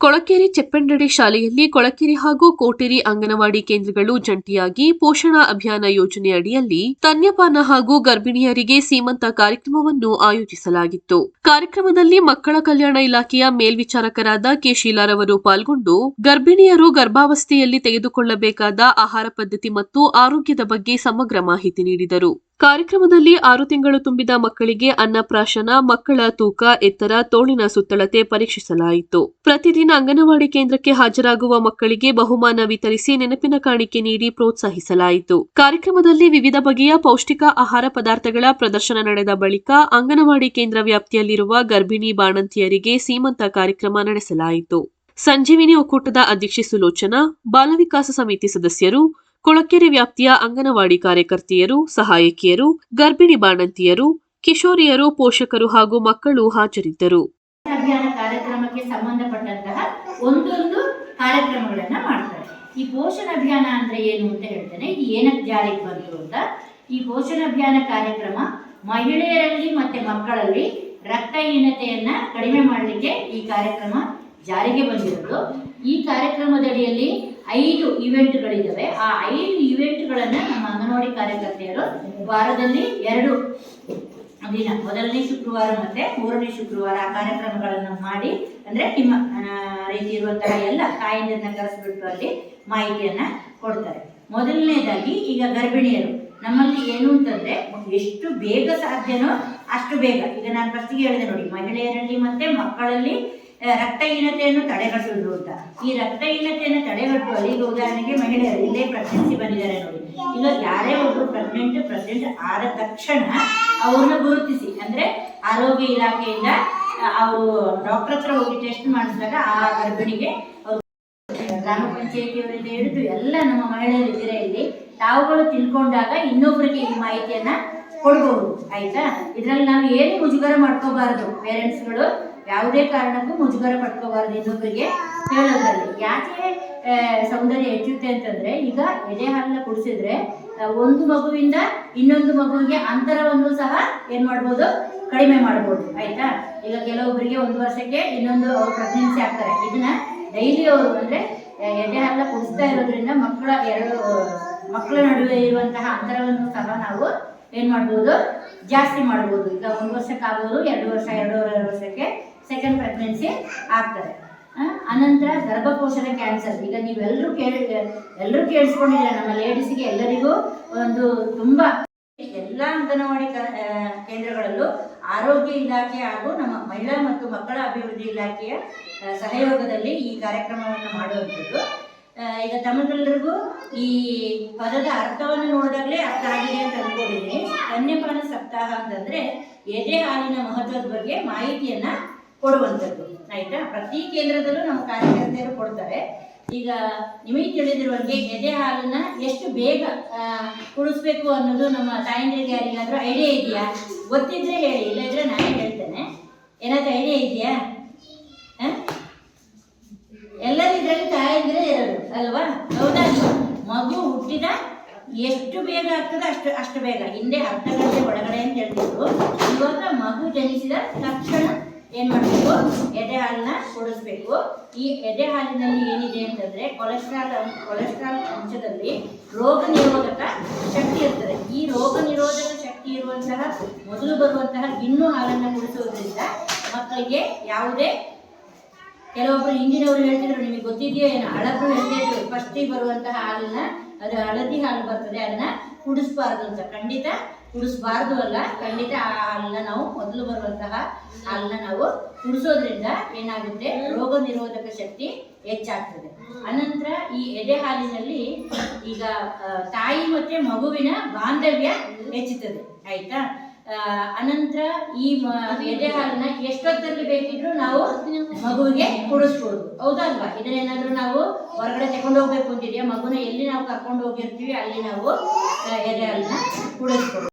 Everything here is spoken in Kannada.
ಕೊಳಕೇರಿ ಚೆಪ್ಪಂಡಡಿ ಶಾಲೆಯಲ್ಲಿ ಕೊಳಕೇರಿ ಹಾಗೂ ಕೋಟೇರಿ ಅಂಗನವಾಡಿ ಕೇಂದ್ರಗಳು ಜಂಟಿಯಾಗಿ ಪೋಷಣಾ ಅಭಿಯಾನ ಯೋಜನೆಯಡಿಯಲ್ಲಿ ತನ್ಯಪಾನ ಹಾಗೂ ಗರ್ಭಿಣಿಯರಿಗೆ ಸೀಮಂತ ಕಾರ್ಯಕ್ರಮವನ್ನು ಆಯೋಜಿಸಲಾಗಿತ್ತು. ಕಾರ್ಯಕ್ರಮದಲ್ಲಿ ಮಕ್ಕಳ ಕಲ್ಯಾಣ ಇಲಾಖೆಯ ಮೇಲ್ವಿಚಾರಕರಾದ ಕೆ. ಶೀಲಾರವರು ಪಾಲ್ಗೊಂಡು ಗರ್ಭಿಣಿಯರು ಗರ್ಭಾವಸ್ಥೆಯಲ್ಲಿ ತೆಗೆದುಕೊಳ್ಳಬೇಕಾದ ಆಹಾರ ಪದ್ಧತಿ ಮತ್ತು ಆರೋಗ್ಯದ ಬಗ್ಗೆ ಸಮಗ್ರ ಮಾಹಿತಿ ನೀಡಿದರು. ಕಾರ್ಯಕ್ರಮದಲ್ಲಿ ಆರು ತಿಂಗಳು ತುಂಬಿದ ಮಕ್ಕಳಿಗೆ ಅನ್ನಪ್ರಾಶನ, ಮಕ್ಕಳ ತೂಕ, ಎತ್ತರ, ತೋಳಿನ ಸುತ್ತಳತೆ ಪರೀಕ್ಷಿಸಲಾಯಿತು. ಪ್ರತಿದಿನ ಅಂಗನವಾಡಿ ಕೇಂದ್ರಕ್ಕೆ ಹಾಜರಾಗುವ ಮಕ್ಕಳಿಗೆ ಬಹುಮಾನ ವಿತರಿಸಿ ನೆನಪಿನ ಕಾಣಿಕೆ ನೀಡಿ ಪ್ರೋತ್ಸಾಹಿಸಲಾಯಿತು. ಕಾರ್ಯಕ್ರಮದಲ್ಲಿ ವಿವಿಧ ಬಗೆಯ ಪೌಷ್ಟಿಕ ಆಹಾರ ಪದಾರ್ಥಗಳ ಪ್ರದರ್ಶನ ನಡೆದ ಬಳಿಕ ಅಂಗನವಾಡಿ ಕೇಂದ್ರ ವ್ಯಾಪ್ತಿಯಲ್ಲಿರುವ ಗರ್ಭಿಣಿ ಬಾಣಂತಿಯರಿಗೆ ಸೀಮಂತ ಕಾರ್ಯಕ್ರಮ ನಡೆಸಲಾಯಿತು. ಸಂಜೀವಿನಿ ಒಕ್ಕೂಟದ ಅಧ್ಯಕ್ಷೆ ಸುಲೋಚನಾ, ಬಾಲವಿಕಾಸ ಸಮಿತಿ ಸದಸ್ಯರು ಕೊಳಕೆರೆ ವ್ಯಾಪ್ತಿಯ ಅಂಗನವಾಡಿ ಕಾರ್ಯಕರ್ತೆಯರು, ಸಹಾಯಕಿಯರು, ಗರ್ಭಿಣಿ ಬಾಣಂತಿಯರು, ಕಿಶೋರಿಯರು, ಪೋಷಕರು ಹಾಗೂ ಮಕ್ಕಳು ಹಾಜರಿದ್ದರು. ಅಭಿಯಾನ ಕಾರ್ಯಕ್ರಮಕ್ಕೆ ಸಂಬಂಧಪಟ್ಟಂತಹ ಒಂದೊಂದು ಕಾರ್ಯಕ್ರಮಗಳನ್ನ ಮಾಡ್ತಾರೆ. ಈ ಪೋಷಣ ಅಭಿಯಾನ ಅಂದ್ರೆ ಏನು ಅಂತ ಹೇಳ್ತೇನೆ, ಇದು ಏನಕ್ಕೆ ಜಾರಿಗೆ ಬಂತು ಅಂತ. ಈ ಪೋಷಣ ಅಭಿಯಾನ ಕಾರ್ಯಕ್ರಮ ಮಹಿಳೆಯರಲ್ಲಿ ಮತ್ತೆ ಮಕ್ಕಳಲ್ಲಿ ರಕ್ತಹೀನತೆಯನ್ನ ಕಡಿಮೆ ಮಾಡಲಿಕ್ಕೆ ಈ ಕಾರ್ಯಕ್ರಮ ಜಾರಿಗೆ ಬಂದಿರೋದು. ಈ ಕಾರ್ಯಕ್ರಮದಡಿಯಲ್ಲಿ ಐದು ಇವೆಂಟ್ಗಳಿದ್ದಾವೆ ಆ ಐದು ಇವೆಂಟ್ಗಳನ್ನು ನಮ್ಮ ಅಂಗನವಾಡಿ ಕಾರ್ಯಕರ್ತೆಯರು ವಾರದಲ್ಲಿ ಎರಡು ದಿನ, ಮೊದಲನೇ ಶುಕ್ರವಾರ ಮತ್ತೆ ಮೂರನೇ ಶುಕ್ರವಾರ ಕಾರ್ಯಕ್ರಮಗಳನ್ನು ಮಾಡಿ, ಅಂದ್ರೆ ನಿಮ್ಮ ರೀತಿ ಇರುವಂತಹ ಎಲ್ಲ ತಾಯಿಯನ್ನ ಕರೆಸ್ಬಿಟ್ಟು ಅಲ್ಲಿ ಮಾಹಿತಿಯನ್ನ ಕೊಡ್ತಾರೆ. ಮೊದಲನೇದಾಗಿ ಈಗ ಗರ್ಭಿಣಿಯರು, ನಮ್ಮಲ್ಲಿ ಏನು ಅಂತಂದ್ರೆ ಎಷ್ಟು ಬೇಗ ಸಾಧ್ಯನೋ ಅಷ್ಟು ಬೇಗ. ಈಗ ನಾನು ಫಸ್ಟಿಗೆ ಹೇಳಿದೆ ನೋಡಿ, ಮಹಿಳೆಯರಲ್ಲಿ ಮತ್ತೆ ಮಕ್ಕಳಲ್ಲಿ ರಕ್ತಹೀನತೆಯನ್ನು ತಡೆಗಟ್ಟುವುದು ಅಂತ. ಈ ರಕ್ತಹೀನತೆಯನ್ನು ತಡೆಗಟ್ಟುವಲ್ಲಿ ಈಗ ಉದಾಹರಣೆಗೆ ಮಹಿಳೆಯರು ಇಲ್ಲೇ ಪ್ರೆಗ್ನೆನ್ಸಿ ಬಂದಿದ್ದಾರೆ ನೋಡಿ. ಇವಾಗ ಯಾರೇ ಒಬ್ರು ಪ್ರೆಗ್ನೆಂಟ್ ಪ್ರೆಗ್ನೆಂಟ್ ಆದ ತಕ್ಷಣ ಅವ್ರನ್ನ ಗುರುತಿಸಿ. ಅಂದ್ರೆ ಆರೋಗ್ಯ ಇಲಾಖೆಯಿಂದ ಅವರು ಡಾಕ್ಟರ್ ಹತ್ರ ಹೋಗಿ ಟೆಸ್ಟ್ ಮಾಡಿಸಿದಾಗ ಆ ಗರ್ಭಿಣಿಗೆ ಅವರು ಗ್ರಾಮ ಪಂಚಾಯತಿಯವರಿಂದ ಹಿಡಿದು ಎಲ್ಲ ನಮ್ಮ ಮಹಿಳೆಯರು ಇದ್ದೀರಾ ಇಲ್ಲಿ, ತಾವುಗಳು ತಿಳ್ಕೊಂಡಾಗ ಇನ್ನೊಬ್ಬರಿಗೆ ಈ ಮಾಹಿತಿಯನ್ನ ಕೊಡ್ಬೋದು. ಆಯ್ತಾ? ಇದ್ರಲ್ಲಿ ನಾವು ಏನು ಮುಜುಗರ ಮಾಡ್ಕೋಬಾರದು. ಪೇರೆಂಟ್ಸ್ಗಳು ಯಾವುದೇ ಕಾರಣಕ್ಕೂ ಮುಜುಗರ ಪಡ್ಕೋಬಾರ್ದು ಇನ್ನೊಬ್ಬರಿಗೆ ಹೇಳೋದ್ರಲ್ಲಿ. ಯಾಕೆ ಸೌಂದರ್ಯ ಹೆಚ್ಚುತ್ತೆ ಅಂತಂದ್ರೆ, ಈಗ ಎದೆ ಹಾಲನ್ನ ಕುಡಿಸಿದ್ರೆ ಒಂದು ಮಗುವಿಂದ ಇನ್ನೊಂದು ಮಗುವಿಗೆ ಅಂತರವನ್ನು ಸಹ ಏನ್ ಮಾಡ್ಬೋದು? ಕಡಿಮೆ ಮಾಡ್ಬೋದು. ಆಯ್ತಾ? ಈಗ ಕೆಲವೊಬ್ಬರಿಗೆ ಒಂದು ವರ್ಷಕ್ಕೆ ಇನ್ನೊಂದು ಅವ್ರು ಪ್ರೆಗ್ನೆನ್ಸಿ ಆಗ್ತಾರೆ. ಇದನ್ನ ಡೈಲಿ ಅವರು ಅಂದ್ರೆ ಎದೆ ಹಾಲನ್ನ ಕುಡಿಸ್ತಾ ಇರೋದ್ರಿಂದ ಮಕ್ಕಳ ಎರಡು, ಮಕ್ಕಳ ನಡುವೆ ಇರುವಂತಹ ಅಂತರವನ್ನು ಸಹ ನಾವು ಏನ್ ಮಾಡ್ಬೋದು? ಜಾಸ್ತಿ ಮಾಡ್ಬೋದು. ಈಗ ಒಂದು ವರ್ಷಕ್ಕೆ ಆಗ್ಬೋದು ಎರಡು ವರ್ಷ, ಎರಡೂವರೆ ವರ್ಷಕ್ಕೆ ಸೆಕೆಂಡ್ ಪ್ರೆಗ್ನೆನ್ಸಿ ಆಗ್ತಾರೆ ಅನಂತರ ಗರ್ಭಕೋಶದ ಕ್ಯಾನ್ಸರ್ ಈಗ ನೀವೆಲ್ಲರೂ ಕೇಳಿ ಎಲ್ಲರೂ ಕೇಳಿಸ್ಕೊಂಡಿದ್ದೀರ ನಮ್ಮ ಲೇಡೀಸ್ಗೆ ಎಲ್ಲರಿಗೂ ಒಂದು ತುಂಬಾ ಎಲ್ಲ ಅಂಗನವಾಡಿ ಕೇಂದ್ರಗಳಲ್ಲೂ ಆರೋಗ್ಯ ಇಲಾಖೆ ಹಾಗೂ ನಮ್ಮ ಮಹಿಳಾ ಮತ್ತು ಮಕ್ಕಳ ಅಭಿವೃದ್ಧಿ ಇಲಾಖೆಯ ಸಹಯೋಗದಲ್ಲಿ ಈ ಕಾರ್ಯಕ್ರಮವನ್ನು ಮಾಡುವಂಥದ್ದು. ಈಗ ತಮಗೆಲ್ಲರಿಗೂ ಈ ಪದದ ಅರ್ಥವನ್ನು ನೋಡಿದಾಗಲೇ ಅರ್ಥ ಆಗಿದೆ ಅಂತ ಅನ್ಕೊಂಡಿದ್ದೀನಿ. ಸ್ತನ್ಯಪಾನ ಸಪ್ತಾಹ ಅಂತಂದ್ರೆ ಎದೆ ಹಾಲಿನ ಮಹತ್ವದ ಬಗ್ಗೆ ಮಾಹಿತಿಯನ್ನ ಕೊಡುವಂಥದ್ದು, ಆಯ್ತಾ? ಪ್ರತಿ ಕೇಂದ್ರದಲ್ಲೂ ನಮ್ಮ ಕಾರ್ಯಕರ್ತೆಯರು ಕೊಡ್ತಾರೆ. ಈಗ ನಿಮಗೆ ತಿಳಿದಿರುವಂಗೆ ಎದೆ ಹಾಲನ್ನ ಎಷ್ಟು ಬೇಗ ಕುಡಿಸ್ಬೇಕು ಅನ್ನೋದು ನಮ್ಮ ತಾಯಂದಿರಿಗೆ ಯಾರಿಗಾದ್ರೂ ಐಡಿಯಾ ಇದೆಯಾ? ಗೊತ್ತಿದ್ರೆ ಹೇಳಿ, ಇಲ್ಲದ್ರೆ ನಾನೇ ಹೇಳ್ತೇನೆ. ಏನಾದ್ರೂ ಐಡಿಯಾ ಇದೆಯಾ? ಎಲ್ಲರಿದ್ರಲ್ಲಿ ತಾಯಂದಿರೇ ಇರೋದು ಅಲ್ವಾ? ಹೌದಾ? ಮಗು ಹುಟ್ಟಿದ ಎಷ್ಟು ಬೇಗ ಆಗ್ತದೆ ಅಷ್ಟು ಅಷ್ಟು ಬೇಗ. ಹಿಂದೆ ಅರ್ಧ ಗಂಟೆ ಒಳಗಡೆ ಅಂತ ಹೇಳ್ತಿದ್ರು. ಇವಾಗ ಮಗು ಜನಿಸಿದ ತಕ್ಷಣ ಏನ್ ಮಾಡಬೇಕು? ಎದೆ ಹಾಲನ್ನ ಕುಡಿಸ್ಬೇಕು ಈ ಎದೆ ಹಾಲಿನಲ್ಲಿ ಏನಿದೆ ಅಂತಂದ್ರೆ ಕೊಲೆಸ್ಟ್ರಾಲ್ ಕೊಲೆಸ್ಟ್ರಾಲ್ ಅಂಶದಲ್ಲಿ ರೋಗ ನಿರೋಧಕ ಶಕ್ತಿ ಇರ್ತದೆ. ಈ ರೋಗ ನಿರೋಧಕ ಶಕ್ತಿ ಇರುವಂತಹ ಮೊದಲು ಬರುವಂತಹ ಇನ್ನು ಹಾಲನ್ನ ಕುಡಿಸೋದ್ರಿಂದ ಮಕ್ಕಳಿಗೆ ಯಾವುದೇ ಕೆಲವೊಬ್ರು ಹಿಂದಿನವರು ಹೇಳ್ತಿದ್ರು, ನಿಮಗೆ ಗೊತ್ತಿದೆಯೋ ಏನೋ, ಹಳಬ್ರು ಹೇಳ್ತಿದ್ರು ಫಸ್ಟಿಗೆ ಬರುವಂತಹ ಹಾಲನ್ನ, ಅದು ಹಳದಿ ಹಾಲು ಬರ್ತದೆ, ಅದನ್ನ ಕುಡಿಸ್ಬಾರ್ದು ಅಂತ. ಖಂಡಿತ ಕುಡಿಸ್ಬಾರ್ದು ಅಲ್ಲ? ಖಂಡಿತ ಆ ಹಾಲನ್ನ ನಾವು ಮೊದಲು ಬರುವಂತಹ ಹಾಲನ್ನ ನಾವು ಕುಡಿಸೋದ್ರಿಂದ ಏನಾಗುತ್ತೆ? ರೋಗ ನಿರೋಧಕ ಶಕ್ತಿ ಹೆಚ್ಚಾಗ್ತದೆ. ಅನಂತರ ಈ ಎದೆ ಹಾಲಿನಲ್ಲಿ ಈಗ ತಾಯಿ ಮತ್ತೆ ಮಗುವಿನ ಬಾಂಧವ್ಯ ಹೆಚ್ಚುತ್ತದೆ. ಆಯ್ತಾ? ಅನಂತರ ಈ ಎದೆ ಹಾಲನ್ನ ಎಷ್ಟೊತ್ತಲ್ಲಿ ಬೇಕಿದ್ರು ನಾವು ಮಗುವಿಗೆ ಕುಡಿಸ್ಬೋದು ಹೌದಲ್ವಾ ಇದನ್ನೇನಾದ್ರೂ ನಾವು ಹೊರಗಡೆ ತಗೊಂಡು ಹೋಗ್ಬೇಕು ಅಂತಿದೆಯಾ? ಮಗುನ ಎಲ್ಲಿ ನಾವು ಕರ್ಕೊಂಡು ಹೋಗಿರ್ತೀವಿ, ಅಲ್ಲಿ ನಾವು ಎದೆ ಹಾಲನ್ನ ಕುಡಿಸ್ಬೋದು